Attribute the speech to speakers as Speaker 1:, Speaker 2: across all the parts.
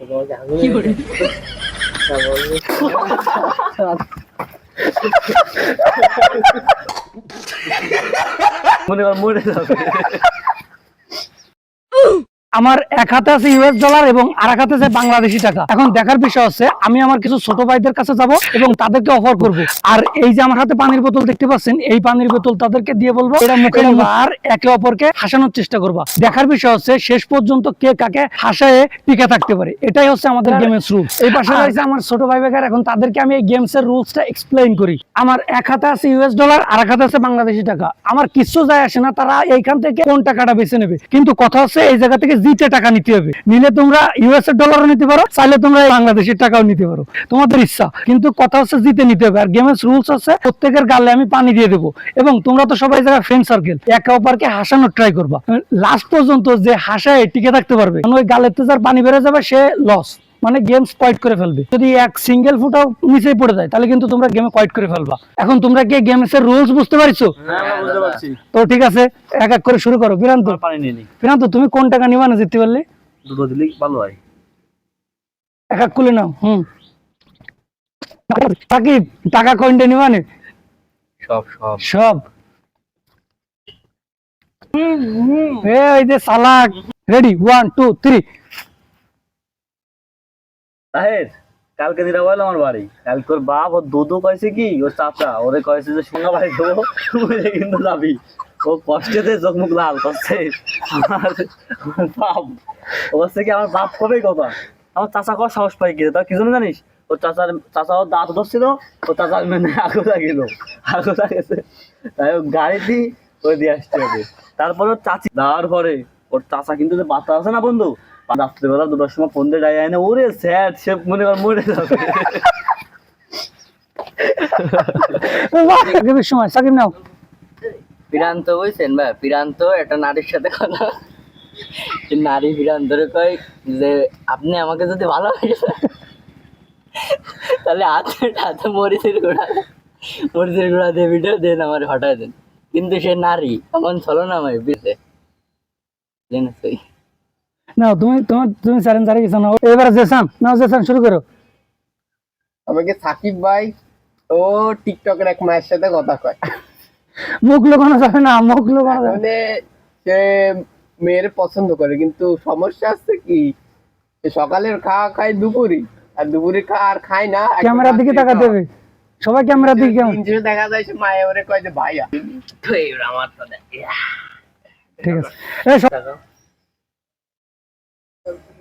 Speaker 1: これはメ。夜。ダメ。漏れた。
Speaker 2: আমার এক হাতে আছে ইউএস ডলার এবং আর এক হাতে আছে বাংলাদেশি টাকা। এখন দেখার বিষয় হচ্ছে আমি আমার কিছু ছোট ভাইদের কাছে যাব এবং তাদেরকে অফার করব। আর এই যে আমার হাতে পানির বোতল দেখতে পাচ্ছেন এই পানির বোতল তাদেরকে দিয়ে বলব এটা মুখে আর একে অপরকে হাসানোর চেষ্টা করবা। দেখার বিষয় হচ্ছে শেষ পর্যন্ত কে কাকে হাসায় টিকে থাকতে পারে। এটাই হচ্ছে আমাদের গেমের রুল এই পাশে রয়েছে আমার ছোট ভাই বেকার এখন তাদেরকে আমি এই গেমস এর রুলসটা এক্সপ্লেইন করি। আমার এক হাতে আছে ইউএস ডলার আর এক হাতে আছে বাংলাদেশি টাকা। আমার কিছু যায় আসে না তারা এইখান থেকে কোন টাকাটা বেছে নেবে। কিন্তু কথা হচ্ছে এই জায়গা থেকে জিতে টাকা নিতে হবে। নিলে তোমরা ইউএস এর ডলারও নিতে পারো, চাইলে তোমরা বাংলাদেশের টাকাও নিতে পারো। তোমাদের ইচ্ছা। কিন্তু কথা হচ্ছে জিতে নিতে হবে। আর গেমের রুলস হচ্ছে, প্রত্যেকের গালে আমি পানি দিয়ে দেবো। এবং তোমরা তো সবাই জায়গায় ফ্রেন্ড সার্কেল একে অপরকে হাসানোর ট্রাই করবা। লাস্ট পর্যন্ত যে হাসায় টিকে থাকতে পারবে। ওই গালের তো যার পানি বেড়ে যাবে, সে লস মানে গেম স্পয়েট করে ফেলবে। যদি এক সিঙ্গেল ফুটাও নিচে পড়ে যায় তাহলে কিন্তু তোমরা গেমে কোয়াইট করে ফেলবা। এখন তোমরা কি গেমস এর রুলস বুঝতে পারছ?
Speaker 1: হ্যাঁ পারছি।
Speaker 2: তো ঠিক আছে এক এক করে শুরু করো। বিরান্ত
Speaker 1: তোর পানি নিয়ে নি
Speaker 2: বিরান্ত তুমি কোন টাকা নিবা না জিততে পারলে?
Speaker 1: দুটো দিলেই ভালো হয়।
Speaker 2: এক এক করে নাও হুম। বাকি টাকা কয়েনটা নিবা না?
Speaker 1: সব সব।
Speaker 2: সব। এ ওই যে সালাক। রেডি ওয়ান টু থ্রি
Speaker 1: তাহের, কালকে দিরা বলো আমার বাড়ি। কালকে ওর বাপ ওর দুধু কয়েছে কি? ওর চাচা, ওরে কয়েছে যে সোনা বাড়ি দেবো কিন্তু যাবি। ও কষ্টেতে চোখ মুখ লাল করছে। বাপ ও হচ্ছে কি আমার বাপ কবে কথা আমার চাচা কর সাহস পাই কি তা কি জন্য জানিস? ওর চাচার চাচা ওর দাঁত ধরছিল, ওর চাচার মেনে আগুলা গেল। আগুলা গেছে। তাই ও গাড়ি দি ওই দিয়ে আসতে হবে। তারপরে ওর চাচি, দেওয়ার পরে, ওর চাচা কিন্তু যে বাচ্চা আছে না বন্ধু রাত্রিবেলা দুটোর সময় ফোন দিয়ে যায় না। ওরে স্যার সে মনে কর মরে যাবে।
Speaker 2: সময় সাকিব নাও।
Speaker 3: পিরান্ত বুঝছেন ভাই পিরান্ত একটা নারীর সাথে কথা। নারী পিরান্তরে কয় যে আপনি আমাকে যদি ভালোবাসেন তাহলে হাতে হাতে মরিচের গুঁড়া মরিচের গুঁড়া দিয়ে ভিডিও দেন আমার হঠাৎ দেন। কিন্তু সে নারী এমন চলো না
Speaker 2: তুমি তোমার তুমি চ্যালেঞ্জ হারিয়ে গেছো নাও। এবার জেসান নাও জেসান শুরু করো।
Speaker 4: আমাকে সাকিব ভাই ও টিকটকের এক মায়ের সাথে কথা কয়।
Speaker 2: মুখ লোকানো যাবে না মুখ লোকানো যাবে
Speaker 4: মানে সে মেয়ের পছন্দ করে কিন্তু সমস্যা আছে কি? সকালের খাওয়া খায় দুপুরি আর দুপুরে খাওয়া আর খায় না
Speaker 2: ক্যামেরার দিকে তাকা দেবে সবাই ক্যামেরার দিকে কেমন?
Speaker 4: দেখা যায় সে মায়ে ওরে কয় যে ভাইয়া।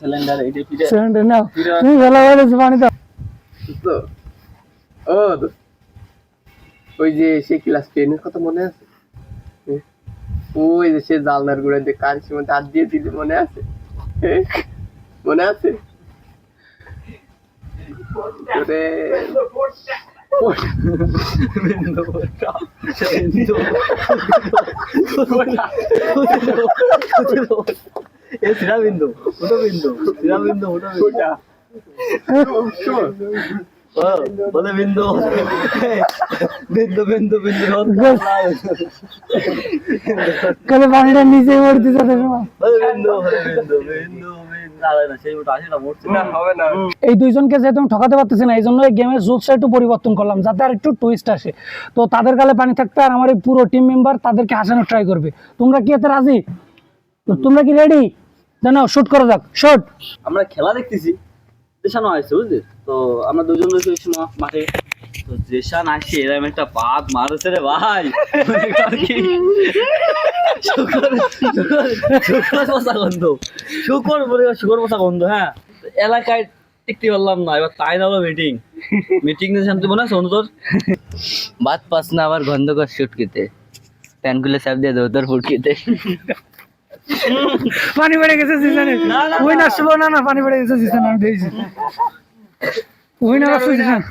Speaker 1: সিলিন্ডার এটা ফিরে
Speaker 2: সিলিন্ডার নাও। তুমি ভালো ভালো পানি দাও।
Speaker 4: দোস্ত, ও ওই যে সে ক্লাস টেনের কথা মনে আছে? ওই যে সে জালনার গুড়ে দিয়ে মধ্যে হাত দিয়ে দিলে মনে আছে? মনে আছে? ওরে,
Speaker 1: এ সিরা বিন্দু ফুটো বিন্দু সিরা ফুটো বিন্দু
Speaker 4: ওটা। শোন,
Speaker 1: ও, বলে বিন্দু বিন্দু বিন্দু বিন্দু
Speaker 2: কালে পানিটা নিচে পড়তে যাতে
Speaker 1: বিন্দু বিন্দু বিন্দু বিন্দু। আরে না সেই ওটা আসে না মরছে।
Speaker 4: না হবে না।
Speaker 2: এই দুইজনকে যেহেতু আমি ঠকাতে পারতেছি না এই জন্য এই গেমের রুলসটা একটু পরিবর্তন করলাম যাতে আর একটু টুইস্ট আসে। তো তাদের গালে পানি থাকবে আর আমার এই পুরো টিম মেম্বার তাদেরকে হাসানোর ট্রাই করবে। তোমরা কি এতে রাজি? তো তোমরা কি রেডি জানাও শুট করা যাক শুট
Speaker 1: আমরা খেলা দেখতেছি। জেশান আসছে, বুঝলি? তো আমরা দুজন রয়েছে মাঠে। তো জেশান আসছে এরকম একটা বাদ মারছে রে ভাই? শুকর শুকর শুকর বলে, শুকর বসা গন্ধ হ্যাঁ। এলাকায় টিকতে পারলাম না, এবার তাই না হলো মিটিং মিটিং নিয়ে শান্তি মনে আছে তোর?
Speaker 3: বাত পাস না, আবার গন্ধ কর শুট খেতে প্যান খুলে সাপ দিয়ে দেবো তোর ফুট খেতে
Speaker 2: পানি বেড়ে গেছে সিজনে উইন আসলো না না পানি বেড়ে গেছে সিজন আমি দিয়েছি উইনার আসছে সিজন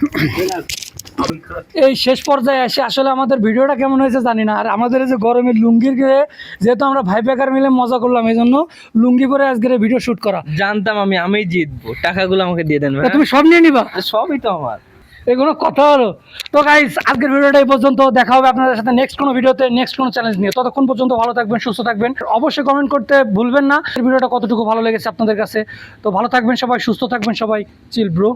Speaker 2: এই শেষ পর্যায়ে এসে আসলে আমাদের ভিডিওটা কেমন হয়েছে জানি না। আর আমাদের এই যে গরমে লুঙ্গির গায়ে যেহেতু আমরা ভাই বেকার মিলে মজা করলাম এই জন্য লুঙ্গি পরে আজকের ভিডিও শুট করা।
Speaker 5: জানতাম আমি আমি জিতবো। টাকাগুলো আমাকে দিয়ে দেন
Speaker 2: তুমি সব নিয়ে নিবা?
Speaker 5: সবই তো আমার।
Speaker 2: এগুলো কথা হলো। তো গাইস আজকের ভিডিওটা এই পর্যন্ত। দেখা হবে আপনাদের সাথে নেক্সট কোনো ভিডিওতে নেক্সট কোনো চ্যালেঞ্জ নিয়ে। ততক্ষণ পর্যন্ত ভালো থাকবেন, সুস্থ থাকবেন। অবশ্যই কমেন্ট করতে ভুলবেন না। ভিডিওটা কতটুকু ভালো লেগেছে আপনাদের কাছে? তো ভালো থাকবেন সবাই, সুস্থ থাকবেন সবাই। চিল ব্রো